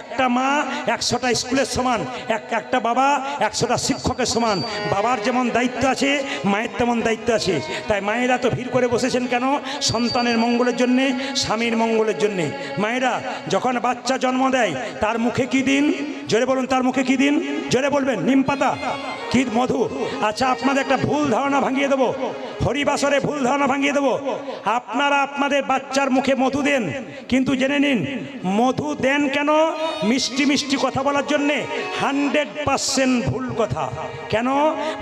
একটা মা একশোটা স্কুলের সমান, এক একটা বাবা একশোটা শিক্ষকের সমান। বাবার যেমন দায়িত্ব আছে, মায়ের তেমন দায়িত্ব আছে। তাই মায়েরা তো ভিড় করে বসেছেন কেন? সন্তানের মঙ্গলের জন্যে, স্বামীর মঙ্গলের জন্যে। মায়েরা, যখন বাচ্চা জন্ম দেয়, তার মুখে কি দিন? জোরে বলুন, তার মুখে কি দিন? জোরে বলবেন, নিম পাতা, কি মধু? আচ্ছা আপনাদের একটা ভুল ধারণা ভাঙিয়ে দেবো। হরিবাসরে ভুল ধারণা ভাঙিয়ে দেবো। আপনারা আপনাদের বাচ্চার মুখে মধু দেন, কিন্তু জেনে নিন, মধু দেন কেন? মিষ্টি মিষ্টি কথা বলার জন্যে হান্ড্রেড পার্সেন্ট ভুল কথা। কেন?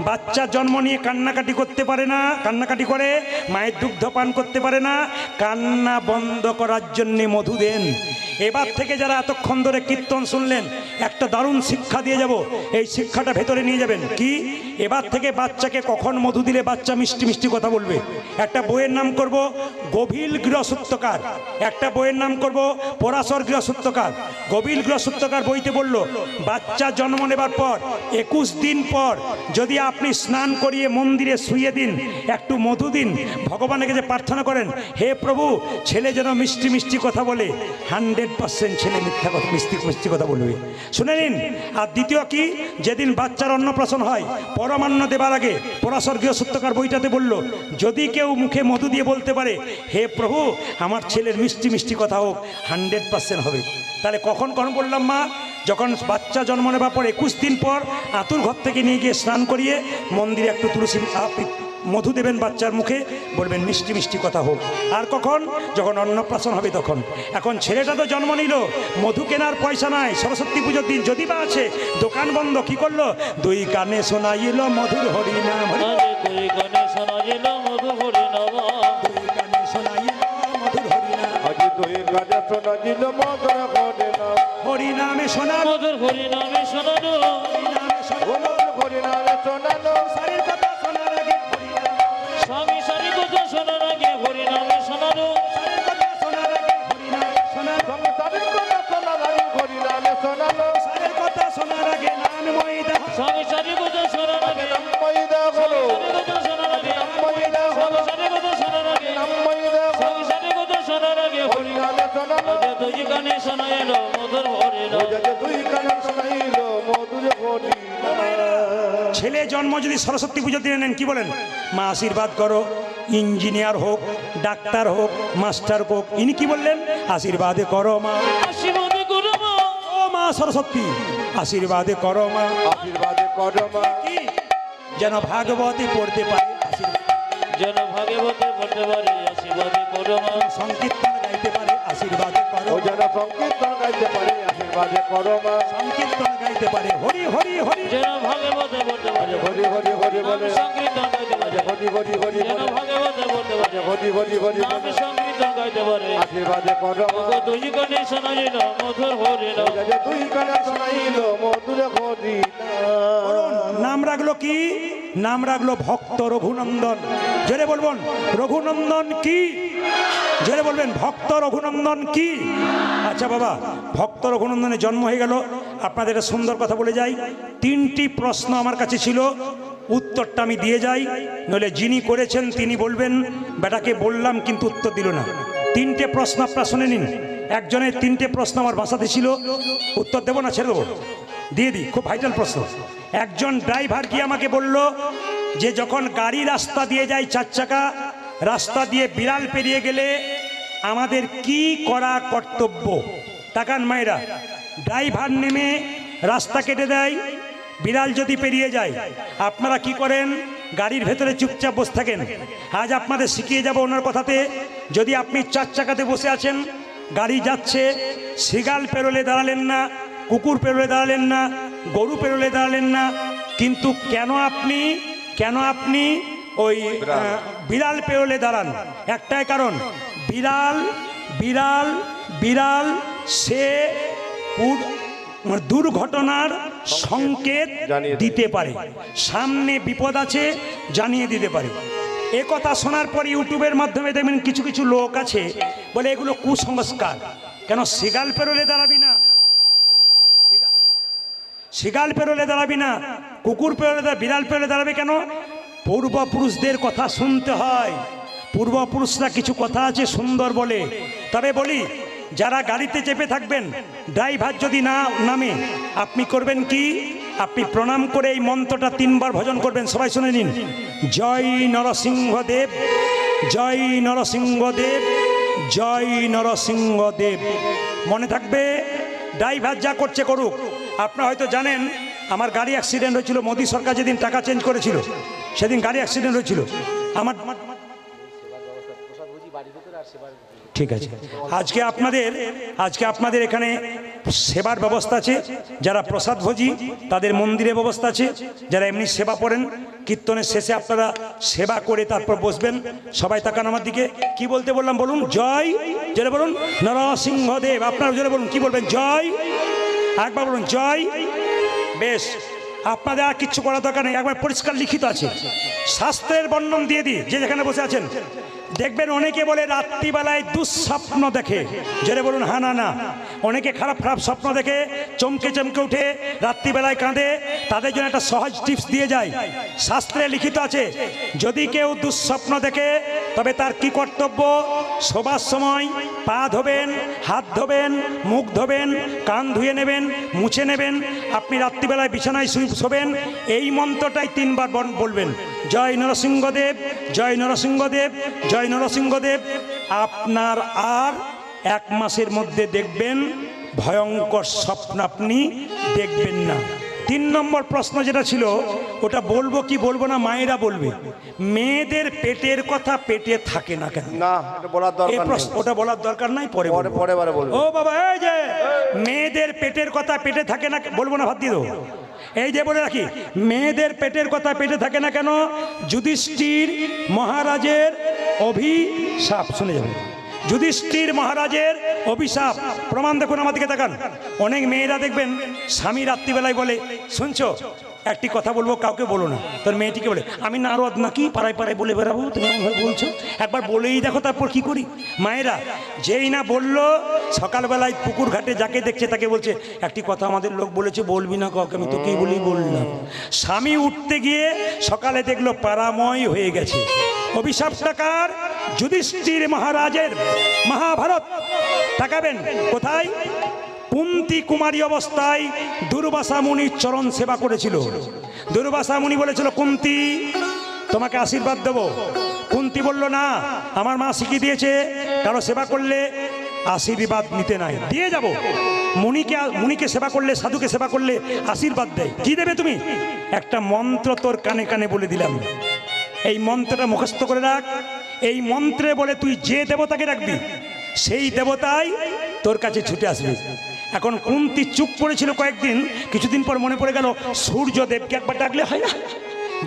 বাচ্চা জন্ম নিয়ে কান্নাকাটি করতে পারে না, কান্নাকাটি করে, মায়ের দুগ্ধ পান করতে পারে না, কান্না বন্ধ করার জন্যে মধু দেন। এবার থেকে যারা এতক্ষণ ধরে কীর্তন শুনলেন, একটা দারুণ শিক্ষা দিয়ে যাব। এই শিক্ষাটা ভেতরে নিয়ে যাবেন। কি? এবার থেকে বাচ্চাকে কখন মধু দিলে বাচ্চা মিষ্টি মিষ্টি কথা বলবে? একটা বইয়ের নাম করব, গভীর গৃহসূত্রকার। একটা বইয়ের নাম করব, পরাশর গৃহসূত্রকার। গভীর গৃহসূত্রকার বইতে বলল, বাচ্চা জন্ম নেবার পর, একুশ দিন পর যদি আপনি স্নান করিয়ে মন্দিরে শুয়ে দিন, একটু মধু দিন, ভগবানের কাছে প্রার্থনা করেন, হে প্রভু, ছেলে যেন মিষ্টি মিষ্টি কথা বলে, হান্ড্রেড পার্সেন্ট ছেলে মিথ্যা কথা, মিষ্টি মিষ্টি কথা বলবে। শুনে নিন, আর দ্বিতীয় কি? যেদিন বাচ্চার অন্নপ্রাশন হয় পরমান্ন দেবার আগে পরাস্বর্গীয় গৃহসূত্রকার বইটাতে বলল, যদি কেউ মুখে মধু দিয়ে বলতে পারে, হে প্রভু, আমার ছেলের মিষ্টি মিষ্টি কথা হোক, হান্ড্রেড পার্সেন্ট হবে। তাহলে কখন কখন বললাম মা? যখন বাচ্চা জন্ম নেবার পর একুশ দিন পর আতুর ঘর থেকে নিয়ে গিয়ে স্নান করিয়ে মন্দিরে একটু তুলসী মধু দেবেন বাচ্চার মুখে বলবেন মিষ্টি মিষ্টি কথা হোক। আর কখন? যখন অন্নপ্রাশন হবে তখন। এখন ছেলেটা তো জন্ম নিল মধু কেনার পয়সা নাই সরস্বতী পুজোর দিন যদি বা আছে দোকান বন্ধ কি করল? দুই কানে শোনাইল মধুর হরিনাম। দুই কানে শোনাইল মধুর হরিনাম। শোনা হরিনামে। মধুর হরি শোনানো হরিনামে শোনাল। মদর করে শোনা মধুর হরি নব তুই কানে শোনাইলো মধুর হরি ছেলে জন্ম যদি সরস্বতী পুজো দিনে নেন কি বলেন? মা আশীর্বাদ করো ইঞ্জিনিয়ার হোক ডাক্তার হোক মাস্টার হোক ইনি কি বললেন? আশীর্বাদে করো মা। আশীর্বাদ করো মা। ও মা সরস্বতী আশীর্বাদে করো মা। আশীর্বাদে করো মা। কি? যেন ভাগবতী পড়তে পারে আশীর্বাদ। যেন ভাগবতে পারে আশীর্বাদ করো মা। সংকীর্তন গাইতে পারে আশীর্বাদে। ও যেন সংকীর্তন গাইতে পারে আশীর্বাদে করো মা। সংকীর্তন গাইতে পারে। হরি হরি হরি। যেন ভাগবতে বলতে পারে হরি হরি হরি বলে। সংকীর্তন গাইতে পারে। হরি হরি হরি যেন ভাগবতে বলতে পারে হরি হরি হরি নামে বলে। সংকীর্তন গাইতে পারে। আশীর্বাদে করো মা। ওগো তুই গানে শোনা যেন মধুর হরি তুই কানে শোনাইলো মধুর হরি নাম রাখল কি? নাম রাখল ভক্ত রঘুনন্দন। জোরে বলবেন রঘুনন্দন কি? জোরে বলবেন, ভক্ত রঘুনন্দন কি? আচ্ছা বাবা, ভক্ত রঘুনন্দনের জন্ম হয়ে গেল। আপনাদের সুন্দর কথা বলে যাই। তিনটি প্রশ্ন আমার কাছে ছিল, উত্তরটা আমি দিয়ে যাই। নইলে যিনি করেছেন তিনি বলবেন, বেটাকে বললাম কিন্তু উত্তর দিল না। তিনটে প্রশ্ন আপনারা শুনে নিন। একজনের তিনটে প্রশ্ন আমার বাসাতে ছিল, উত্তর দেবো না, ছেড়ে দেবো? দিয়ে দিই, খুব ভাইটাল প্রশ্ন। একজন ড্রাইভার কি আমাকে বলল যে, যখন গাড়ি রাস্তা দিয়ে যায় চার চাকা রাস্তা দিয়ে বিড়াল পেরিয়ে গেলে আমাদের কি করা কর্তব্য? তাকান মায়েরা, ড্রাইভার নেমে রাস্তা কেটে দেয়, বিড়াল যদি পেরিয়ে যায়, আপনারা কি করেন? গাড়ির ভেতরে চুপচাপ বসে থাকেন। আজ আপনাদের শিখিয়ে যাব ওনার কথাতে, যদি আপনি চার চাকাতে বসে আছেন, গাড়ি যাচ্ছে সিগাল পেরোলে দাঁড়ালেন না, কুকুর পেরোলে দাঁড়ালেন না, গরু পেরোলে দাঁড়ালেন না, কিন্তু কেন আপনি কেন আপনি ওই বিড়াল। পেরোলে দাঁড়ান। একটাই কারণ বিড়াল বিড়াল বিড়াল সে মানে দুর্ঘটনার সংকেত দিতে পারে। সামনে বিপদ আছে জানিয়ে দিতে পারে। এ কথা শোনার পর ইউটিউবের মাধ্যমে দেখবেন কিছু কিছু লোক আছে বলে এগুলো কুসংস্কার। কেন সিগাল পেরোলে দাঁড়াবি না? সিগা- সিগাল পেরোলে দাঁড়াবি না? কুকুর পেরোলে বিড়াল পেরোলে দাঁড়াবে কেন? পূর্বপুরুষদের কথা শুনতে হয়। পূর্বপুরুষরা কিছু কথা আছে সুন্দর বলে। তবে বলি, যারা গাড়িতে চেপে থাকবেন, ড্রাইভার যদি না নামে, আপনি করবেন কি? আপনি প্রণাম করে এই মন্ত্রটা তিনবার ভজন করবেন। সবাই শুনে নিন। জয় নরসিংহদেব জয় নরসিংহদেব জয় নরসিংহদেব। মনে থাকবে, ড্রাইভার যা করছে করুক। আপনারা হয়তো জানেন, আমার গাড়ি অ্যাক্সিডেন্ট হয়েছিল, মোদী সরকার যেদিন টাকা চেঞ্জ করেছিল সেদিন গাড়ি অ্যাক্সিডেন্ট হয়েছিল। আমার ঠিক আছে। আজকে আপনাদের আজকে আপনাদের এখানে সেবার ব্যবস্থা আছে। যারা প্রসাদ ভোজি, তাদের মন্দিরে ব্যবস্থা আছে। যারা এমনি সেবা করেন, কীর্তনের শেষে আপনারা সেবা করে তারপর বসবেন। সবাই তাকান আমার দিকে। কি বলতে বললাম বলুন? জয়। জোরে বলুন। নরসিংহদেব। আপনারা জোরে বলুন, কি বলবেন? জয়। একবার বলুন, জয়। বেশ। আপনাদের আর কিচ্ছু করার দরকার নেই। একবার পরিষ্কার লিখিত আছে। শাস্ত্রের বর্ণন দিয়ে দিই, যে যেখানে বসে আছেন। দেখবেন অনেকে বলে রাত্রিবেলায় দুঃস্বপ্ন দেখে। যেটা বলুন হা না না। অনেকে খারাপ খারাপ স্বপ্ন দেখে, চমকে চমকে উঠে, রাত্রিবেলায় কাঁদে, তাদের জন্য একটা সহজ টিপস দিয়ে যায়। শাস্ত্রে লিখিত আছে, যদি কেউ দুঃস্বপ্ন দেখে, তবে তার কি কর্তব্য? শোবার সময় পা ধোবেন, হাত ধোবেন, মুখ ধোবেন, কান ধুয়ে নেবেন, মুছে নেবেন। আপনি রাত্রিবেলায় বিছানায় শোবেন, এই মন্ত্রটাই তিনবার বল- বলবেন। জয় নরসিংহদেব জয় নরসিংহদেব জয় নরসিংহদেব। আপনার আর এক মাসের মধ্যে দেখবেন ভয়ঙ্কর স্বপ্ন আপনি দেখবেন না। তিন নম্বর প্রশ্ন যেটা ছিল ওটা বলব কি বলব না মায়েরা বলবে। মেয়েদের পেটের কথা পেটে থাকে না কেন? না বলার দরকার প্রশ্ন ওটা বলার দরকার নাই পরে পরে বলব। পরে বারে বলব। ও বাবা এই যে মেয়েদের পেটের কথা পেটে থাকে না বলব না ভাত দিয়ে দেবো। এই যে বলে রাখি, মেয়েদের পেটের কথা পেটে থাকে না কেন? যুধিষ্ঠির মহারাজের অভিশাপ, শুনে যাবে। যুধিষ্ঠির মহারাজের অভিশাপ, প্রমাণ দেখুন আমাদেরকে দেখান অনেক মেয়েরা দেখবেন স্বামী রাত্রিবেলায় বলে, শুনছো? একটি কথা বলব, কাউকে বলো না। তোর মেয়েটিকে বলে, আমি নারদ নাকি? পাড়ায় পাড়ায় বলে বেড়াবো, তুমি এমনভাবে বলছো? একবার বলেই দেখো তারপর কি করি। মায়েরা, যেই না বলল, সকালবেলায় পুকুর ঘাটে যাকে দেখছে তাকে বলছে, একটি কথা আমাদের লোক বলেছে, বলবি না কাউকে, আমি তোকেই বলি বললাম। স্বামী উঠতে গিয়ে সকালে দেখল পারাময় হয়ে গেছে। অভিশাপ টাকার যুধিষ্ঠির মহারাজের মহাভারত তাকাবেন কোথায়? কুন্তি কুমারী অবস্থায় দুর্বাসা মুনির চরণ সেবা করেছিল। দুর্বাসা মুনি বলেছিল কুন্তি তোমাকে আশীর্বাদ দেব। কুন্তি বলল, না, আমার মা শিখিয়ে দিয়েছে, কারও সেবা করলে আশীর্বাদ নিতে নাই। দিয়ে যাব। মুনিকে মুনিকে সেবা করলে, সাধুকে সেবা করলে আশীর্বাদ দেয়। কি দেবে তুমি? একটা মন্ত্র তোর কানে কানে বলে দিলাম। এই মন্ত্রটা মুখস্থ করে রাখ। এই মন্ত্রে বলে তুই যে দেবতাকে রাখবি, সেই দেবতাই তোর কাছে ছুটে আসবে। এখন কুন্তি চুপ করেছিল কয়েকদিন, কিছুদিন পর মনে পড়ে গেল, সূর্যদেবকে একবার ডাকলে হয় না?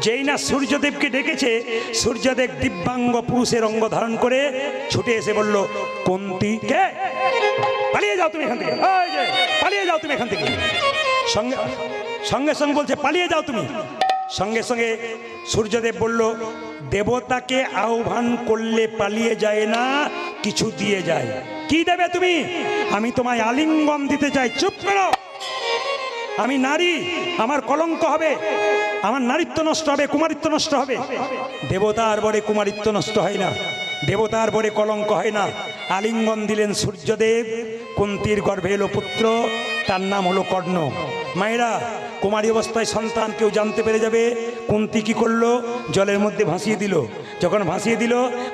যেই না সূর্যদেবকে ডেকেছে, সূর্যদেব দিব্যাঙ্গ পুরুষের অঙ্গ ধারণ করে ছুটে এসে বলল, কুন্তি, কে? পালিয়ে যাও তুমি এখান থেকে। পালিয়ে যাও তুমি এখান থেকে। সঙ্গে সঙ্গে সঙ্গে বলছে, পালিয়ে যাও তুমি। সঙ্গে সঙ্গে সূর্যদেব বলল, দেবতাকে আহ্বান করলে পালিয়ে যায় না, কিছু দিয়ে যায়। কি দেবে তুমি? আমি তোমায় আলিঙ্গন দিতে চাই। চুপ করো। আমি নারী, আমার কলঙ্ক হবে। আমার নারীত্ব নষ্ট হবে, কুমারিত্ব নষ্ট হবে। দেবতার বরে কুমারিত্ব নষ্ট হয় না। দেবতার বরে কলঙ্ক হয় না। আলিঙ্গন দিলেন সূর্যদেব, কুন্তির গর্ভে এলো পুত্র, তার নাম হলো কর্ণ। মায়েরা, কুমারী অবস্থায় সন্তান কেউ জানতে পেরে যাবে, কুন্তি কি করল? জলের মধ্যে ভাসিয়ে দিল। যখন ভাসিয়ে দিল,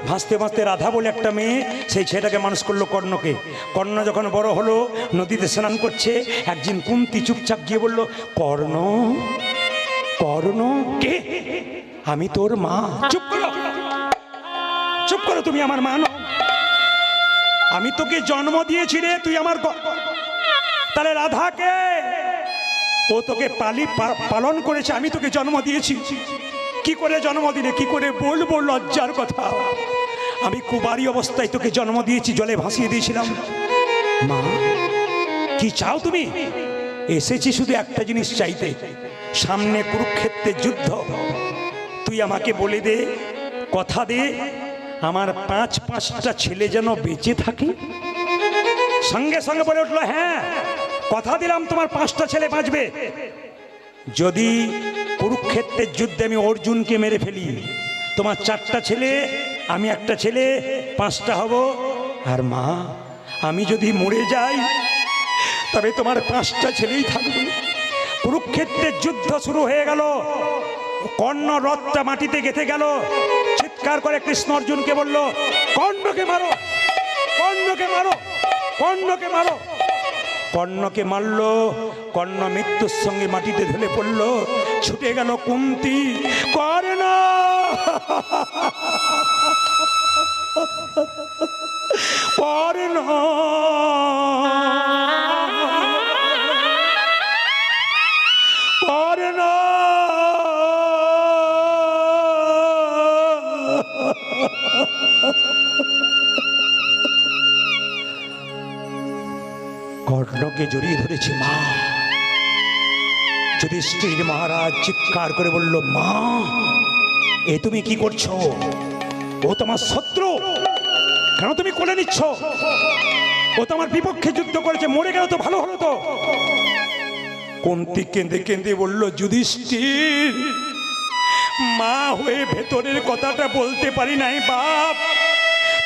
ভাসতে ভাসতে রাধা বলে একটা মেয়ে, সেই ছেলেটাকে মানুষ করল কর্ণকে। কর্ণ যখন বড় হলো, নদীতে স্নান করছে, একদিন কুন্তি চুপচাপ গিয়ে বলল, কর্ণ কর্ণ, কে? আমি তোর মা। চুপ করো। চুপ করো তুমি আমার মা আমি তোকে জন্ম দিয়েছি রে, তুই আমার তাহলে রাধাকে ও তোকে পালি পালন করেছে, আমি তোকে জন্ম দিয়েছি। কি করে জন্ম দিলে? কি করে বলব লজ্জার কথা? আমি কুবারি অবস্থায় তোকে জন্ম দিয়েছি, জলে ভাসিয়ে দিয়েছিলাম। মা, কি চাও তুমি? এসেছি শুধু একটা জিনিস চাইতে। সামনে কুরুক্ষেত্রের যুদ্ধ। তুই আমাকে বলে দে, কথা দে, আমার পাঁচ পাঁচটা ছেলে যেন বেঁচে থাকে। সঙ্গে সঙ্গে বলে উঠল হ্যাঁ কথা দিলাম, তোমার পাঁচটা ছেলে বাঁচবে। যদি কুরুক্ষেত্রের যুদ্ধে আমি অর্জুনকে মেরে ফেলি, তোমার চারটা ছেলে, আমি একটা ছেলে, পাঁচটা হব। আর মা, আমি যদি মরে যাই, তবে তোমার পাঁচটা ছেলেই থাকবে। কুরুক্ষেত্রের যুদ্ধ শুরু হয়ে গেল। কর্ণ রথটা মাটিতে গেঁথে গেল। চিৎকার করে কৃষ্ণ অর্জুনকে বলল, কর্ণকে মারো কর্ণকে মারো কর্ণকে মারো। কর্ণকে মারল কর্ণ মৃত্যুর সঙ্গে মাটিতে ঢেলে পড়ল ছুটে গেল কুন্তি করে না। কর্ণকে জড়িয়ে ধরেছে, মা। যুধিষ্ঠির মহারাজ চিৎকার করে বলল, মা, এ তুমি কি করছ? ও তোমার শত্রু। কেন তুমি কোলে নিচ্ছ? ও তোমার বিপক্ষে যুদ্ধ করেছে, মরে গেল তো, ভালো হলো তো। কোনটি কেঁদে কেঁদে বলল, যুধিষ্ঠির, মা হয়ে ভেতরের কথাটা বলতে পারি নাই, বাপ।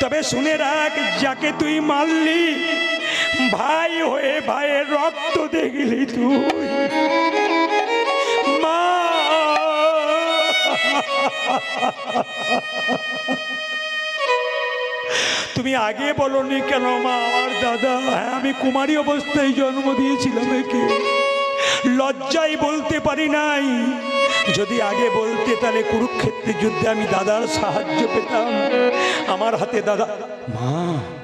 তবে শুনে রাখ, যাকে তুই মারলি ভাই হয়ে ভাইয়ের রক্ত দেখলি তুই। মা। তুমি আগে বলনি কেন মা? আমার দাদা হ্যাঁ আমি কুমারী অবস্থায় জন্ম দিয়েছিলাম একে। লজ্জায় বলতে পারি নাই। যদি আগে বলতে, তাহলে কুরুক্ষেত্রের যুদ্ধে আমি দাদার সাহায্য পেতাম। আমার হাতে দাদা মা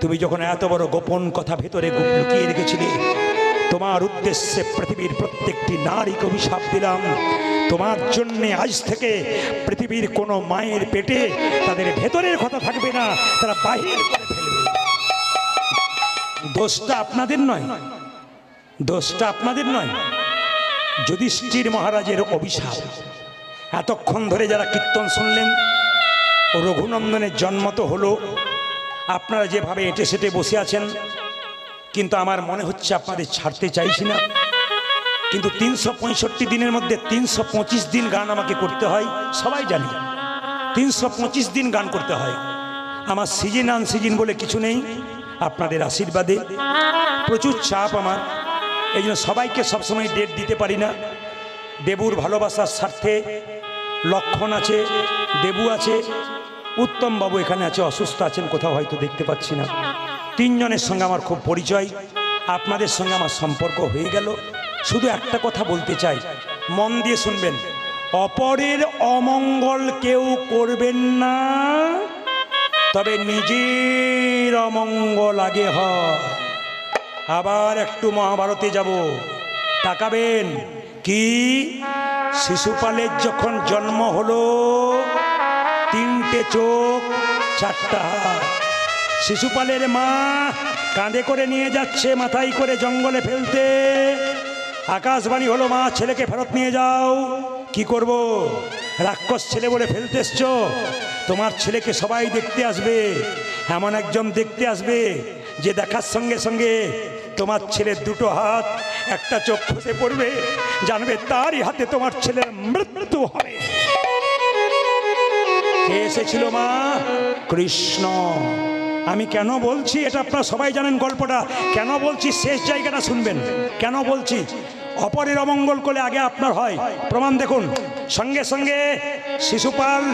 তুমি যখন এত বড় গোপন কথা ভেতরে লুকিয়ে রেখেছিলে, তোমার উদ্দেশ্যে পৃথিবীর প্রত্যেকটি নারীকে অভিশাপ দিলাম। তোমার জন্যে আজ থেকে পৃথিবীর কোনো মায়ের পেটে তাদের ভেতরের কথা থাকবে না, তারা বাহির করে ফেলবে। দোষটা আপনাদের নয়, দোষটা আপনাদের নয়। যুধিষ্ঠির মহারাজের অভিশাপ। এতক্ষণ ধরে যারা কীর্তন শুনলেন রঘুনন্দনের জন্ম তো হলো আপনারা যেভাবে এঁটে সেটে বসে আছেন, কিন্তু আমার মনে হচ্ছে আপনাদের ছাড়তে চাইছি না। কিন্তু তিনশো পঁয়ষট্টি দিনের মধ্যে তিনশো পঁচিশ দিন গান আমাকে করতে হয়, সবাই জানি। তিনশো পঁচিশ দিন গান করতে হয়। আমার সিজন আন সিজন বলে কিছু নেই, আপনাদের আশীর্বাদে। প্রচুর চাপ আমার, এই জন্য সবাইকে সবসময় ডেট দিতে পারি না। দেবুর ভালোবাসার স্বার্থে লক্ষণ আছে, দেবু আছে উত্তম বাবু এখানে আছে, অসুস্থ আছেন, কোথাও হয়তো দেখতে পাচ্ছি না। তিনজনের সঙ্গে আমার খুব পরিচয়, আপনাদের সঙ্গে আমার সম্পর্ক হয়ে গেল। শুধু একটা কথা বলতে চাই, মন দিয়ে শুনবেন, অপরের অমঙ্গল কেউ করবেন না, তবে নিজের অমঙ্গল আগে হয় আবার একটু মহাভারতে যাব। তাকাবেন, কি? শিশুপালের যখন জন্ম হলো তিনটে চোখ চারটা হাত। শিশুপালের মা কাঁধে করে নিয়ে যাচ্ছে, মাথায় করে জঙ্গলে ফেলতে। আকাশবাণী হলো, মা, ছেলেকে ফেরত নিয়ে যাও। কি করব? রাক্ষস ছেলে বলে ফেলতে এসছো? তোমার ছেলেকে সবাই দেখতে আসবে, এমন একজন দেখতে আসবে যে দেখার সঙ্গে সঙ্গে তোমার ছেলের দুটো হাত, একটা চোখ খসে পড়বে, জানবে তারই হাতে তোমার ছেলের মৃত্যু হবে। কে এসেছিল মা? কৃষ্ণ। আমি কেন বলছি এটা আপনারা সবাই জানেন গল্পটা। কেন বলছি শেষ জায়গাটা শুনবেন? কেন বলছি? অপরের অমঙ্গল করলে আগে আপনার হয়। প্রমাণ দেখুন। সঙ্গে সঙ্গে শিশুপাল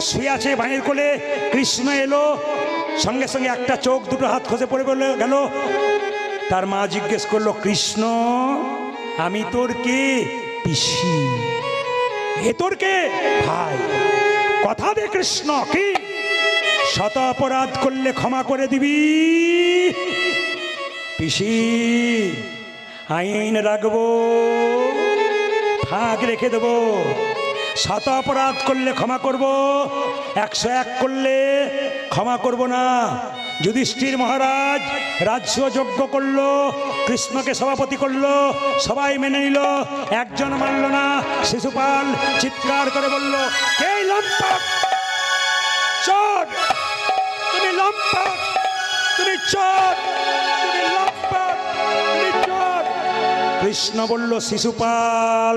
শুয়ে আছে ভাইয়ের কোলে। কৃষ্ণ এলো। সঙ্গে সঙ্গে একটা চোখ, দুটো হাত খসে পড়ে গেল গেল। তার মা জিজ্ঞেস করল, কৃষ্ণ, আমি তোর কে? পিসি। এ তোর কে? ভাই। কথা দে কৃষ্ণ, কি? শত অপরাধ করলে ক্ষমা করে দিবি। পিসি, আইন রাখব ফাঁক রেখে দেবো। শত অপরাধ করলে ক্ষমা করব, একশো এক করলে ক্ষমা করব না। যুধিষ্ঠির মহারাজ, রাজ্য যজ্ঞ করল, কৃষ্ণকে সভাপতি করল, সবাই মেনে নিল, একজন মানল না, শিশুপাল চিৎকার করে বলল, কে লম্পট চোর! তুমি লম্পট তুমি চোর! তুমি তুমি চোর! কৃষ্ণ বলল, শিশুপাল,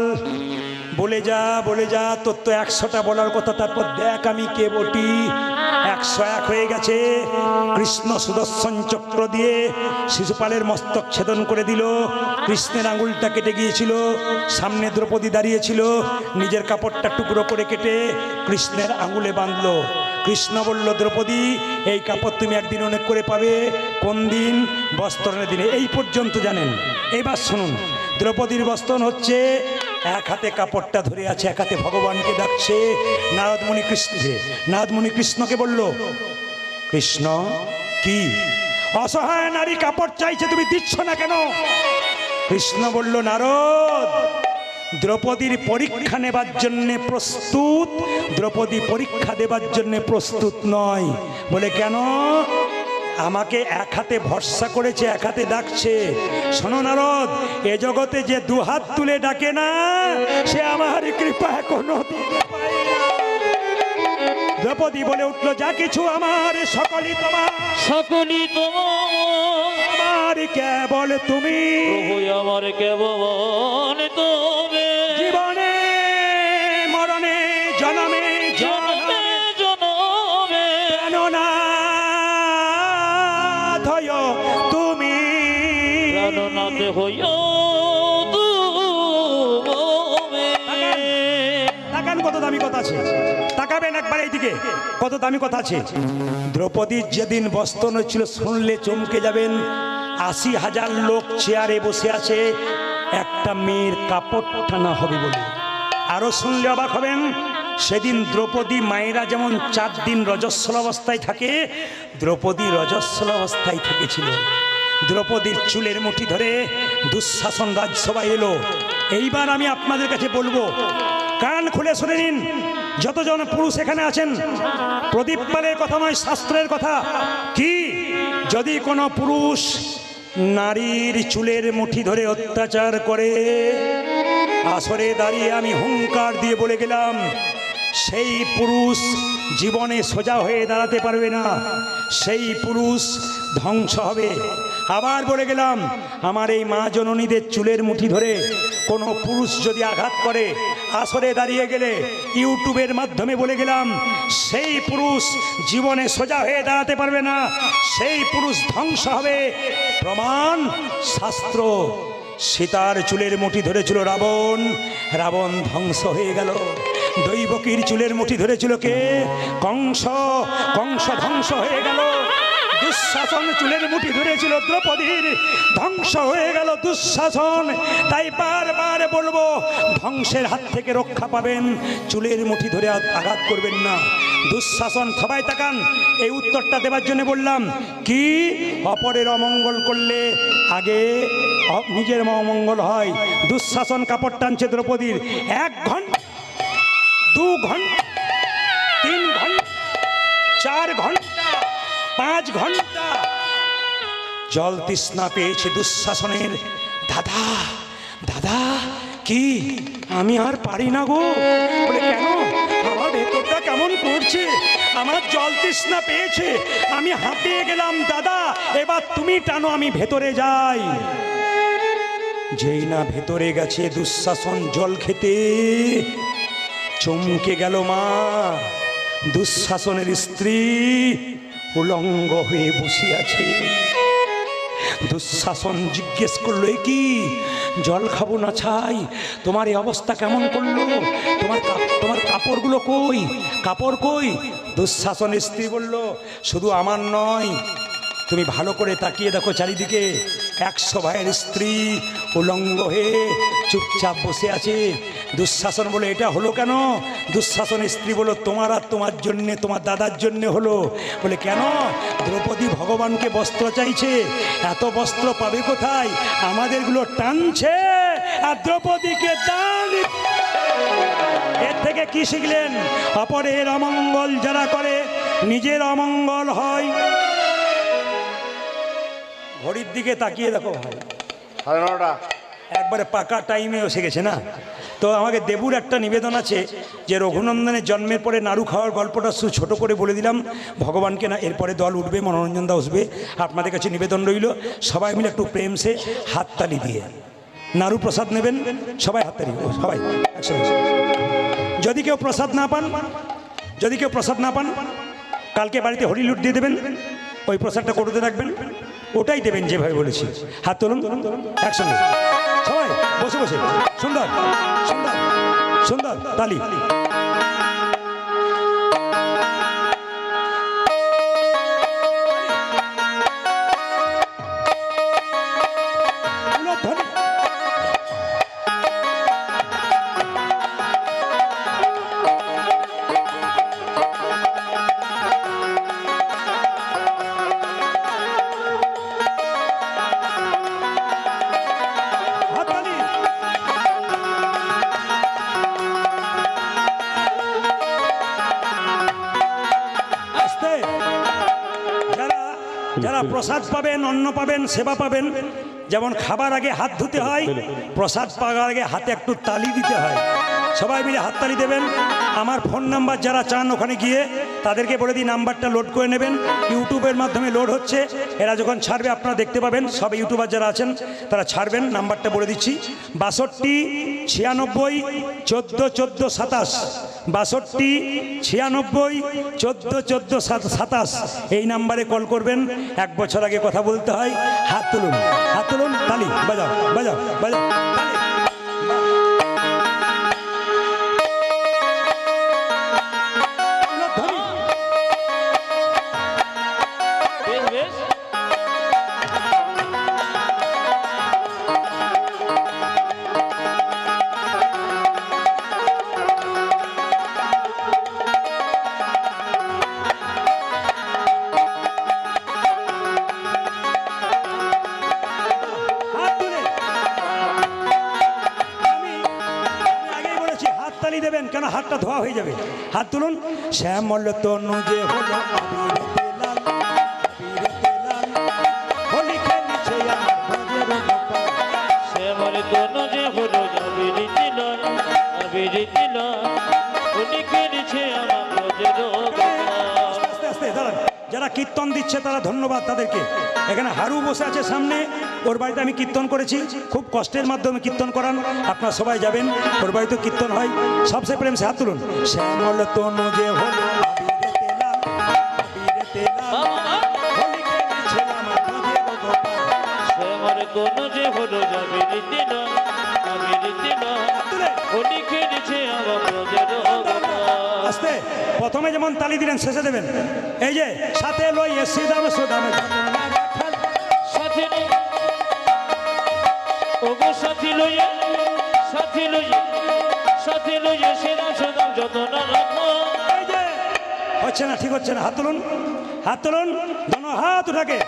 বলে যা বলে যা, তোর তো একশোটা বলার কথা, তারপর দেখ আমি কে বটি। একশো এক হয়ে গেছে। কৃষ্ণ সুদর্শন চক্র দিয়ে শিশুপালের মস্তক ছেদন করে দিল। কৃষ্ণের আঙুলটা কেটে গিয়েছিল, সামনে দ্রৌপদী দাঁড়িয়েছিল, নিজের কাপড়টা টুকরো করে কেটে কৃষ্ণের আঙুলে বাঁধলো। কৃষ্ণ বলল, দ্রৌপদী, এই কাপড় তুমি একদিন অনেক করে পাবে। কোন দিন? বস্ত্রণের দিনে এই পর্যন্ত জানেন। এবার শুনুন, দ্রৌপদীর বস্ত্রণ হচ্ছে এক হাতে কাপড়টা ধরে আছে, এক হাতে ভগবানকে ডাকছে। নারদমণি কৃষ্ণকে নারদমণি কৃষ্ণকে বলল, কৃষ্ণ, কি? অসহায় নারী কাপড় চাইছে, তুমি দিচ্ছ না কেন? কৃষ্ণ বলল, নারদ, দ্রৌপদীর পরীক্ষা নেবার জন্যে প্রস্তুত। দ্রৌপদী পরীক্ষা দেবার জন্য প্রস্তুত নয়। বলে, কেন? আমাকে এক হাতে ভরসা করেছে এক হাতে ডাকছে। শোনো নারদ এ জগতে যে দুহাত তুলে ডাকে না সে আমার কৃপা কোনো দিতে পায় না। দ্রৌপদী বলে উঠল যা কিছু আমার সকলই তোমার। সকলই তোমার। কেবল তুমি। আমার কেবল এইদিকে কত দামি কথা আছে। দ্রৌপদীর যেদিন বস্ত্র ছিল শুনলে চমকে যাবেন। আশি হাজার লোক চেয়ারে বসে আছে, একটা মেয়ের কাপড় টানা হবে বলে। আরও শুনলে অবাক হবেন, সেদিন দ্রৌপদী মায়েরা যেমন চার দিন রজস্বল অবস্থায় থাকে, দ্রৌপদী রজস্বল অবস্থায় থেকেছিল। দ্রৌপদীর চুলের মুঠি ধরে দুঃশাসন রাজসভায় এলো। এইবার আমি আপনাদের কাছে বলব, কান খুলে শুনে নিন যতজন পুরুষ এখানে আছেন, প্রদীপ পালের কথা নয়, শাস্ত্রের কথা। কি? যদি কোনো পুরুষ নারীর চুলের মুঠি ধরে অত্যাচার করে, আসরে দাঁড়িয়ে আমি হুঙ্কার দিয়ে বলে গেলাম সেই পুরুষ জীবনে সোজা হয়ে দাঁড়াতে পারবে না। সেই পুরুষ ধ্বংস হবে। আবার বলে গেলাম, আমার এই মা জননীদের চুলের মুঠি ধরে কোনো পুরুষ যদি আঘাত করে, আসরে দাঁড়িয়ে গেলে ইউটিউবের মাধ্যমে বলে গেলাম, সেই পুরুষ জীবনে সোজা হয়ে দাঁড়াতে পারবে না। সেই পুরুষ ধ্বংস হবে। প্রমাণ, শাস্ত্র। সীতার চুলের মুঠি ধরেছিল রাবণ। রাবণ ধ্বংস হয়ে গেল। দৈবকীর চুলের মুঠি ধরেছিল কে? কংস। কংস ধ্বংস হয়ে গেল। দুঃশাসন চুলের মুঠি ধরেছিল দ্রৌপদীর। ধ্বংস হয়ে গেল দুঃশাসন। তাই বারবার বলব, ধ্বংসের হাত থেকে রক্ষা পাবেন। চুলের মুঠি ধরে আঘাত করবেন না। দুঃশাসন সবাই তাকান। এই উত্তরটা দেবার জন্য বললাম, কি? অপরের অমঙ্গল করলে আগে নিজের অমঙ্গল হয়। দুঃশাসন কাপড় টানছে দ্রৌপদীর। এক ঘণ্টা, দু ঘণ্টা, তিন ঘণ্টা, চার ঘণ্টা, পাঁচ ঘণ্টা। জল তৃষ্ণা পেয়েছে দুঃশাসনের। দাদা দাদা, কি? আমি আর পারি না গো। কেন? আমার ভেতরটা কেমন করছে? আমার জল তৃষ্ণা পেয়েছে। আমি হাঁপিয়ে গেলাম, দাদা। এবার তুমি টানো, আমি ভেতরে যাই। যেই না ভেতরে গেছে দুঃশাসন জল খেতে, চমকে গেল মা। দুঃশাসনের স্ত্রী উলঙ্গ হয়ে বসে আছে। দুঃশাসন জিজ্ঞেস করল, "এ কি? জল খাব না ছাই? তোমার এই অবস্থা কেমন করল? তোমার তোমার কাপড়গুলো কই? কাপড় কই? দুঃশাসনের স্ত্রী বলল, শুধু আমার নয়, তুমি ভালো করে তাকিয়ে দেখো চারিদিকে। একশো ভাইয়ের স্ত্রী উলঙ্গ হয়ে চুপচাপ বসে আছে। দুঃশাসন বলে এটা হলো কেন? দুঃশাসনের স্ত্রী বলো, তোমার আর তোমার জন্যে, তোমার দাদার জন্যে হলো। বলে, কেন? দ্রৌপদী ভগবানকে বস্ত্র চাইছে। এত বস্ত্র পাবে কোথায়? আমাদেরগুলো টানছে আর দ্রৌপদীকে দান এর থেকে কি শিখলেন? অপরের অমঙ্গল যারা করে, নিজের অমঙ্গল হয়। ঘড়ির দিকে তাকিয়ে দেখো ভাই। সাড়ে নটা। একবারে পাকা টাইমে এসে গেছে না? তো আমাকে দেবুর একটা নিবেদন আছে যে রঘুনন্দনের জন্মের পরে নাড়ু খাওয়ার গল্পটা শুধু ছোটো করে বলে দিলাম। ভগবানকে না এরপরে দল উঠবে মনোরঞ্জন দা আসবে আপনাদের কাছে নিবেদন রইল সবাই মিলে একটু প্রেম সে হাততালি দিয়ে। নাড়ু প্রসাদ নেবেন সবাই হাততালি সবাই যদি কেউ প্রসাদ না পান যদি কেউ প্রসাদ না পান কালকে বাড়িতে হরিলুট দিয়ে দেবেন। ওই প্রসাদটা করতে রাখবেন। ওটাই দেবেন যেভাবে বলেছি। হাত তুলুন। একসঙ্গে। সবাই বসে বসে। সুন্দর। সুন্দর। সুন্দর। তালি। প্রসাদ পাবেন, অন্ন পাবেন, সেবা পাবেন। যেমন খাবার আগে হাত ধুতে হয়, প্রসাদ পাওয়ার আগে হাতে একটু তালি দিতে হয়। সবাই মিলে হাততালি দেবেন। আমার ফোন নাম্বার যারা চান ওখানে গিয়ে, তাদেরকে বলে দিই, নাম্বারটা লোড করে নেবেন। ইউটিউবের মাধ্যমে লোড হচ্ছে। এরা যখন ছাড়বে, আপনারা দেখতে পাবেন। সব ইউটিউবার যারা আছেন, তারা ছাড়বেন। নাম্বারটা বলে দিচ্ছি, বাষট্টি ছিয়ানব্বই চোদ্দ চোদ্দ সাতাশ। বাষট্টি, ছিয়ানব্বই, চোদ্দ চোদ্দ সাতাশ। এই নাম্বারে কল করবেন, এক বছর আগে কথা বলতে হয়। হাত তুলুন হাত তুলুন, তালি, বাজাও বাজাও বাজাও হাত তুলুন। শ্যামল তনু যে হলো শ্যামল তনু যে লাল, যারা কীর্তন দিচ্ছে তারা ধন্যবাদ তাদেরকে। এখানে হারু বসে আছে সামনে, ওর বাড়িতে আমি কীর্তন করেছি। খুব কষ্টের মাধ্যমে কীর্তন করান, আপনারা সবাই যাবেন, ওর বাড়িতে কীর্তন হয়। সবচেয়ে প্রেম সে হাত তুলুন। শ্যামল যে হলো যাবি রীতিল আস্তে, প্রথমে যেমন তালি দিলেন, শেষে দেবেন। এই যে, সাথে লই এসি দামে, সুদামে। সাথী হচ্ছে না, ঠিক হচ্ছে না। হাত তুলুন হাত তুলুন। দোনো হাত উঠাকে।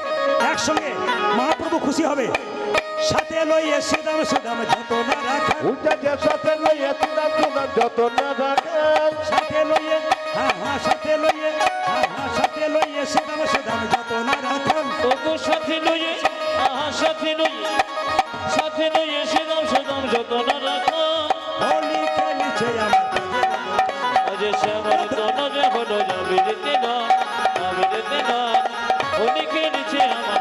একসঙ্গে মহাপ্রভু খুশি হবে। সাথে লই এসে দাম সুদাম যত না রাখা। উঠে যে সাথে লইয়ে তুলা তুলা যত না রাখেন সাথে লইয়ে হ্যাঁ হ্যাঁ সাথে লইয়ে হ্যাঁ হ্যাঁ সাথে লইয়ে সে দাম সুদাম যত না রাখান ওগো সাথী লইয়ে আহা সাথী লইয়ে সাথী লইয়ে সেরাম সেরাম যতন রাখো। হোলি খেলিছে আমার ভজের গোপাল। আজ শ্যামল যে হলো যাবি রেতে না কেড়েছে আমার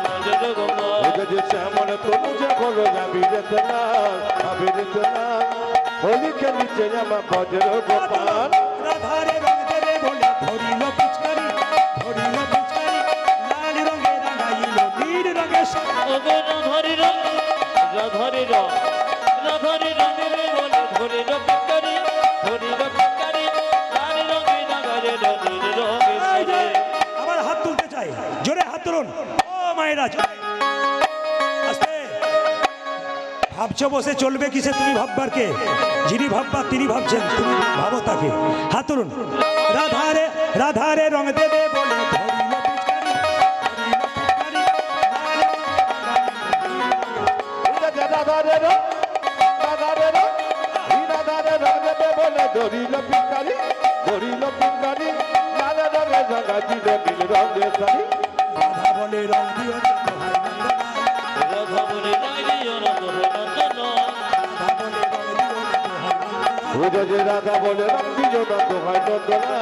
শ্যামল তনু যে হলো যাবি যেতে না যাবি যেতে না হোলি খেলিছে আমার বজ্র গোপাল রাধারে রং দেবে বলে ধরিল পিচকারি ধরিল পিচকারি লাল রঙে রাঙাইল নীল রঙে সাদা ওগো রাধারি রং রাধারি রং দেবে বলে ধরে রপিকারি ধরে ভাবছ বসে চলবে কিসে তুমি ভাববার কে? যিনি ভাববার তিনি ভাবছেন, তুমি ভাবো তাকে। হাত তুলুন। রাধারে রাধারে রং দেবে বলে রাধারে রং রাধারে রং রাধারে রং দেবে বলে ধরিল পিঙ্কারি ধরিল পিঙ্কারি লাল রঙে জাগা দিলে নীল রঙে শাড়ি রাধা বলে রং দিও। ওটা যে রাধা বলে রাখবি যোটা তো হয় নন্দনা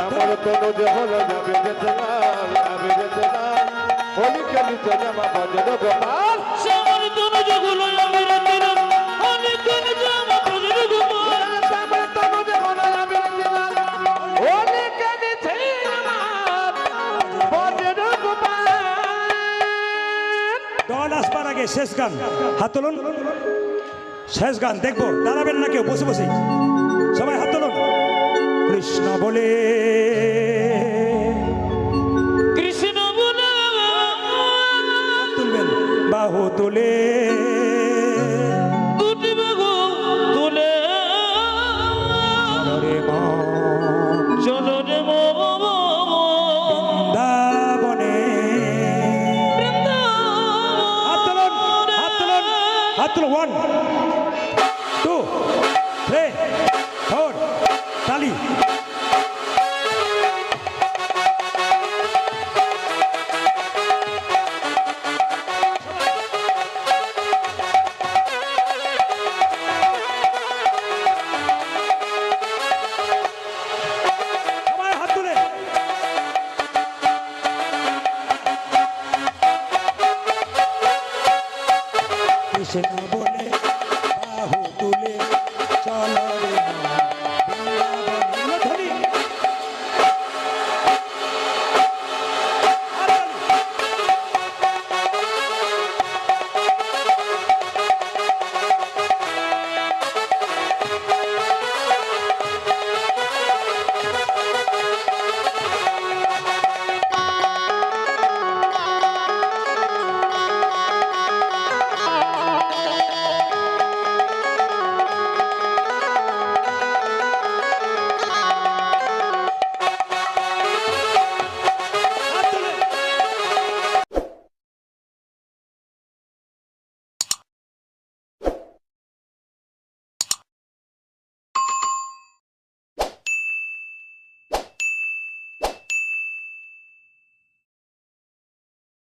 আমার তন যে হলো যাবে যেতে লাল আমি যেতে লাল হোলিকা নিচে জামা বাজে গোপাল আগে শেষ গান। হাত তুলুন। শেষ গান দেখব। দাঁড়াবেন না কেউ বসে বসে। সবাই হাত তুলুন। কৃষ্ণ বলে কৃষ্ণ বলে। তুলবেন। বাহু তুলে।